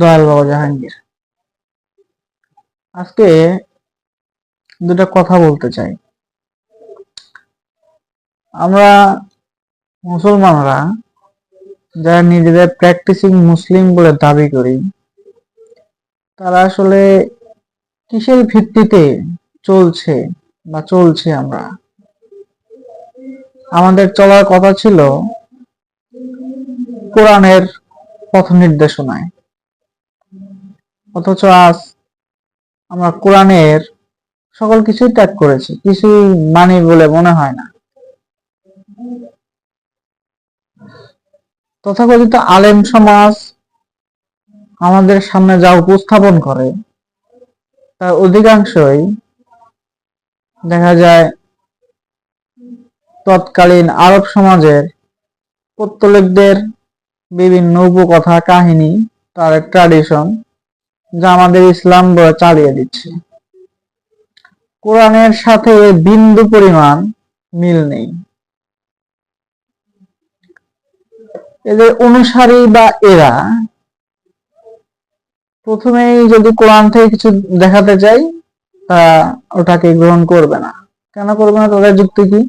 দয়াল বাবা জাহাঙ্গীর। আজকে দুটা কথা বলতে চাই। আমরা মুসলমানরা যারা নিজেদের প্র্যাকটিসিং মুসলিম বলে দাবি করি, তারা আসলে কিসের ভিত্তিতে চলছে বা চলছে আমরা? আমাদের চলার কথা ছিল কোরআনের পথ নির্দেশনায় অথচ আজ আমরা কোরআনের সকল কিছুই ত্যাগ করেছি, কিছুই মানি বলে মনে হয় না। তথাকথিত আলেম সমাজ আমাদের সামনে যা উপস্থাপন করে, তার অধিকাংশই দেখা যায় তৎকালীন আরব সমাজের পত্তলিকদের বিভিন্ন উপকথা, কাহিনী, তার ট্র্যাডিশন যা আমাদের ইসলাম চালিয়ে দিচ্ছে। কোরআনের সাথে বিন্দু পরিমাণ মিল নেই। এদের অনুসারী বা এরা, প্রথমেই যদি কোরআন থেকে কিছু দেখাতে চাই তা ওটাকে গ্রহণ করবে না। কেন করবে না? তাদের যুক্তি কি?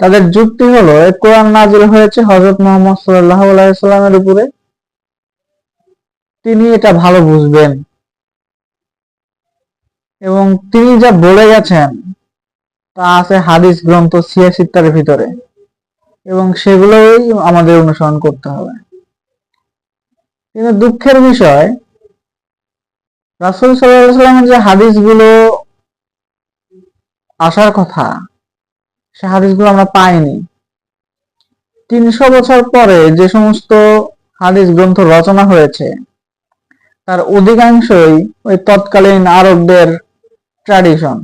তাদের যুক্তি হলো কোরআন নাজিল হয়েছে হজরত মোহাম্মদ সাল্লাহ আলাইসাল্লামের উপরে। তিনি এটা ভালো বুঝবেন। এবং তিনি যা বলে গেছেন, তা আছে হাদিস গ্রন্থ সিয়াসিত্তার ভিতরে। এবং সেগুলোই আমাদের অনুসরণ করতে হবে। কিন্তু দুঃখের বিষয়, রাসুল সাল্লামের যে হাদিসগুলো আসার কথা, সে হাদিসগুলো আমরা পাইনি। তিনশো বছর পরে যে সমস্ত হাদিস গ্রন্থ রচনা হয়েছে তার অধিকাংশই ওই তৎকালীন আরবদের ট্র্যাডিশন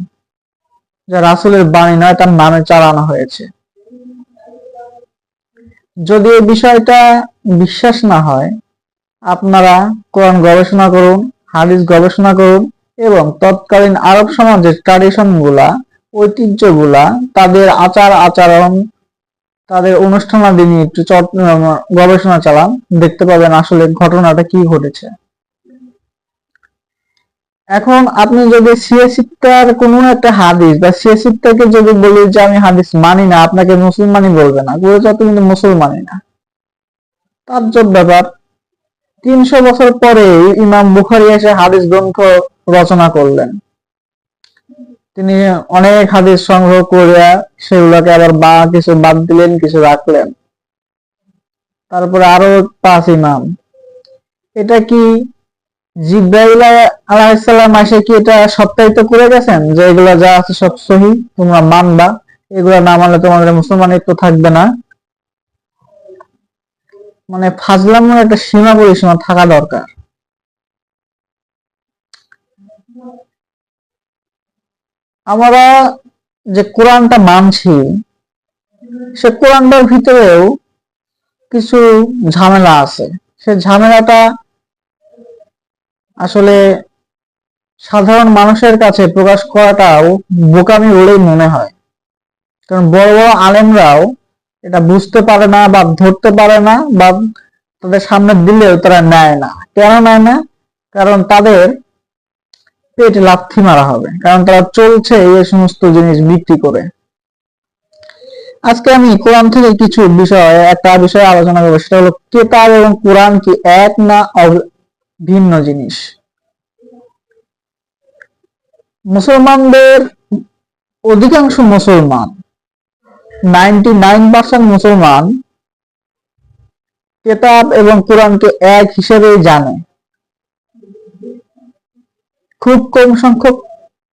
যা রাসুলের বাণী নয়, তার নামে চালানো হয়েছে। যদি এই বিষয়টা বিশ্বাস না হয়, আপনারা কোরআন গবেষণা করুন, হাদিস গবেষণা করুন, এবং তৎকালীন আরব সমাজের ট্র্যাডিশনগুলা ঐতিহ্যগুলা, তাদের আচার আচরণ, তাদের অনুষ্ঠানাদি নিয়ে একটু গবেষণা চালান, দেখতে পাবেন আসলে ঘটনাটা কি ঘটেছে। এখন আপনি যদি সিয়াসিত্তার কোনো একটা হাদিস বা সিয়াসিত্তাকে যদি বলি যে আমি হাদিস মানি না, আপনাকে মুসলমানই বলবে না। যত কিন্তু মুসলমানই না। তার ব্যাপার। তিনশো বছর পরে ইমাম বুখারি এসে হাদিস গ্রন্থ রচনা করলেন। তিনি অনেক হাদিস সংগ্রহ করিয়া সেগুলোকে আবার বা কিছু বাদ দিলেন, কিছু রাখলেন। তারপরে আরও পাঁচ ইমাম। এটা কি জিব্রাইল আলাইসাল্লাম এসে কি এটা সপ্তাহিত করে গেছেন? যে এগুলো যা আছে সব সহি, তোমরা মানবা। এগুলো না মানলে তোমাদের মুসলমানিত্ব থাকবে না। মানে ফাজলামের একটা সীমা পরিসীমা থাকা দরকার। আমরা যে কোরআনটা মানছি, সে কোরআনটার ভিতরেও কিছু ঝামেলা আছে। সে ঝামেলাটা আসলে সাধারণ মানুষের কাছে প্রকাশ করাটাও বোকামি বলেই মনে হয়। কারণ বড় বড় আলেমরাও এটা বুঝতে পারে না বা ধরতে পারে না বা তাদের সামনে দিলেও তারা নেয় না। কেন নেয় না? কারণ তাদের পেট লাথি মারা হবে। কারণ তারা চলছে এই সমস্ত জিনিস বিক্রি করে। আজকে আমি কোরআন থেকে কিছু বিষয়, একটা বিষয়ে আলোচনা করব, সেটা হলো কেতাব এবং কোরআন কি এক না ভিন্ন জিনিস। মুসলমানদের অধিকাংশ মুসলমান নাইনটি নাইন পার্সেন্ট মুসলমান কেতাব এবং কোরআনকে এক হিসেবেই জানে। খুব কম সংখ্যক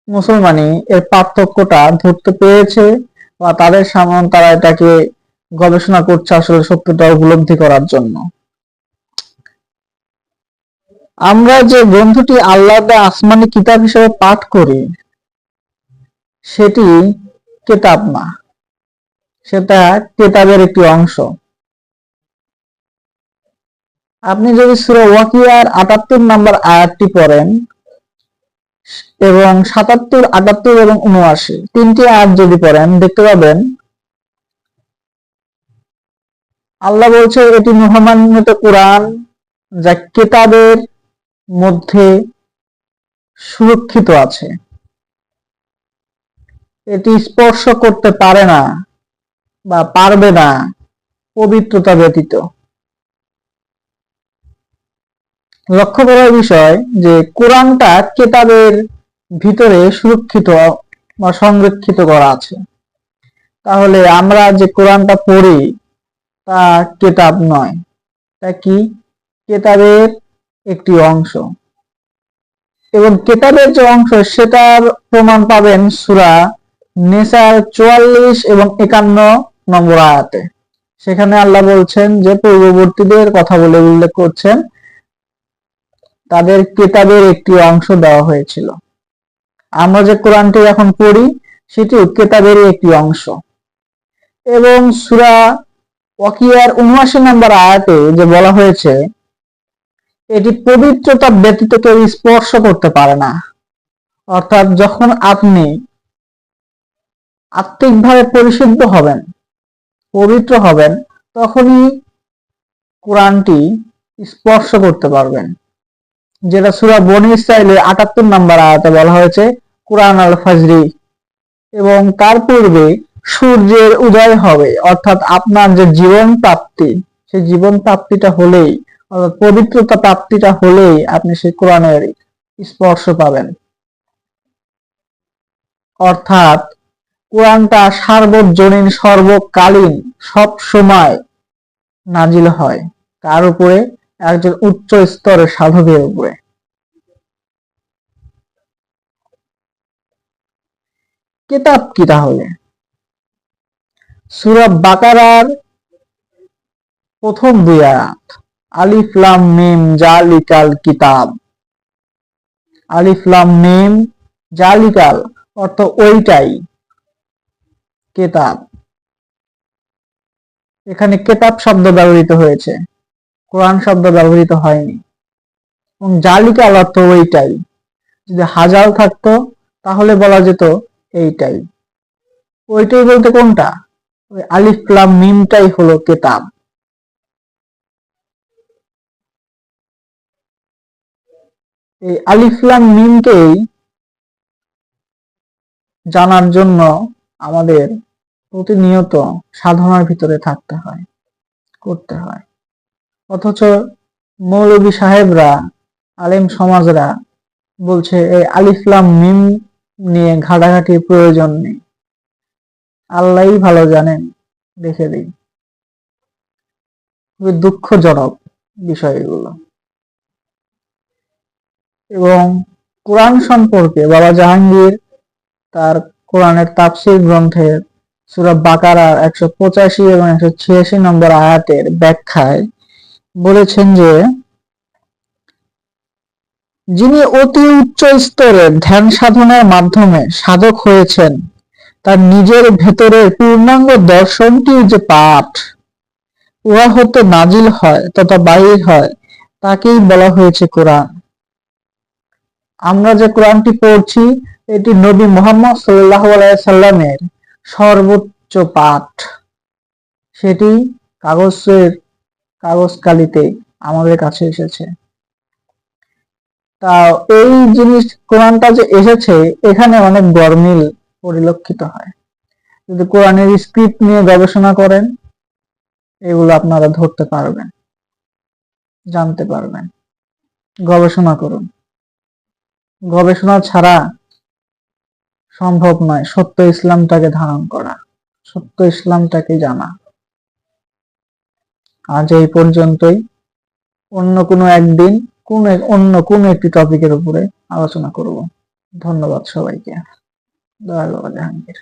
মুসলমানই এর পার্থক্যটা ধরতে পেরেছে বা তাদের সামনে তারা এটাকে গবেষণা করছে আসলে সত্যটা উপলব্ধি করার জন্য। আমরা যে গ্রন্থটি আল্লাহ আসমানি কিতাব হিসেবে পাঠ করি, সেটি কেতাব না। সেটা কেতাবের একটি অংশ। আপনি যদি সুরা ওয়াকিয়ার আটাত্তর নাম্বার আয়াতটি পড়েন, এবং সাতাত্তর, আটাত্তর এবং উনআশি, তিনটি আয়াত যদি পড়েন, দেখতে পাবেন, আল্লাহ বলছে, এটি মহামান্যত কোরআন, যা কেতাবের মধ্যে সুরক্ষিত আছে। এটি স্পর্শ করতে পারে না বা পারবে না পবিত্রতা ব্যতীত। লক্ষ্য করার বিষয় যে কোরআনটা কেতাবের ভিতরে সুরক্ষিত বা সংরক্ষিত করা আছে। তাহলে আমরা যে কোরআনটা পড়ি তা কেতাব নয়। তা কি? কেতাবের একটি অংশ। এবং কেতাবের যে অংশ, সেটার প্রমাণ পাবেন সুরা নেসার চুয়াল্লিশ এবং একান্ন নম্বর আয়াতে। সেখানে আল্লাহ বলছেন যে, পূর্ববর্তীদের কথা বলে উল্লেখ করছেন, তাদের কেতাবের একটি অংশ দেওয়া হয়েছিল। আমরা যে কোরআনটি এখন পড়ি, সেটিও কেতাবের একটি অংশ। এবং সুরা ওয়াকিয়ার উনআশি নম্বর আয়াতে যে বলা হয়েছে এটি পবিত্রতা ব্যতীত কেউ স্পর্শ করতে পারে না। অর্থাৎ যখন আপনি আত্মিকভাবে পরিশুদ্ধ হবেন, পবিত্র হবেন, তখনই কোরআনটি স্পর্শ করতে পারবেন। যেটা সুরা বনি ইসরায়েলের আটাত্তর নম্বর আয়াতে বলা হয়েছে, কোরআন আল ফাজরি। এবং তার পূর্বে সূর্যের উদয় হবে, অর্থাৎ আপনার যে জীবন প্রাপ্তি, সেই জীবন প্রাপ্তিটা হলেই অর্থাৎ পবিত্রতা প্রাপ্তিটা হলেই আপনি সেই কোরআনের স্পর্শ পাবেন। অর্থাৎ কোরআনটা সার্বজনীন, সর্বকালীন, সব সময় নাজিল হয়। তার উপরে একজন উচ্চ স্তরের সাধকের উপরে। কিতাব কি তাহলে? সুরব বাকারার প্রথম দুই আয়াত। আলিফলাম মিম জালিকাল কিতাব। আলিফলাম মিম জালিকাল অর্থ ওইটাই, কেতাব। এখানে কেতাব শব্দ ব্যবহৃত হয়েছে, কোরআন শব্দ ব্যবহৃত হয়নি। এবং জালিকাল অর্থ ওইটাই, যদি হাজাল থাকতো তাহলে বলা যেত এইটাই। ওইটাই বলতে কোনটা? ওই আলিফলাম মিমটাই হলো কেতাব। এই আলিফলাম মিমকেই জানার জন্য আমাদের প্রতিনিয়ত সাধনার ভিতরে থাকতে হয়, করতে হয়। অথচ মৌলবী সাহেবরা, আলেম সমাজরা বলছে, এই আলিফলাম মিম নিয়ে ঘাটাঘাটির প্রয়োজন নেই। আল্লাহই ভালো জানেন, দেখে দিই খুবই দুঃখজনক বিষয় এগুলো এবং কোরআন সম্পর্কে বাবা জাহাঙ্গীর তার কোরআনের তাফসির গ্রন্থের সুরা বাকারার একশো পঁচাশি এবং একশো ছিয়াশি নম্বর আয়াতের ব্যাখ্যায় বলেছেন যে, যিনি অতি উচ্চ স্তরে ধ্যান সাধনার মাধ্যমে সাধক হয়েছেন, তার নিজের ভেতরের পূর্ণাঙ্গ দর্শনটি যে পাঠ, উহা হতে নাজিল হয় তথা বাহির হয়, তাকেই বলা হয়েছে কোরআন। আমরা যে কোরআনটি পড়ছি, এটি নবী মোহাম্মদ সাল্লাহ সাল্লামের সর্বোচ্চ পাঠ। সেটি কাগজের কাগজ কালিতে আমাদের কাছে এসেছে। তা এই জিনিস, কোরআনটা যে এসেছে, এখানে অনেক গরমিল পরিলক্ষিত হয়। যদি কোরআনের স্ক্রিপ্ট নিয়ে গবেষণা করেন, এগুলো আপনারা ধরতে পারবেন, জানতে পারবেন। গবেষণা করুন। গবেষণা ছাড়া সম্ভব নয়। সত্য ইসলামটাকে ধারণ করা, সত্য ইসলামটাকে জানা। আজ এই পর্যন্তই। অন্য কোনো একদিন কোন অন্য কোন একটি টপিকের উপরে আলোচনা করব। ধন্যবাদ সবাইকে। দয়াল জাহাঙ্গীর।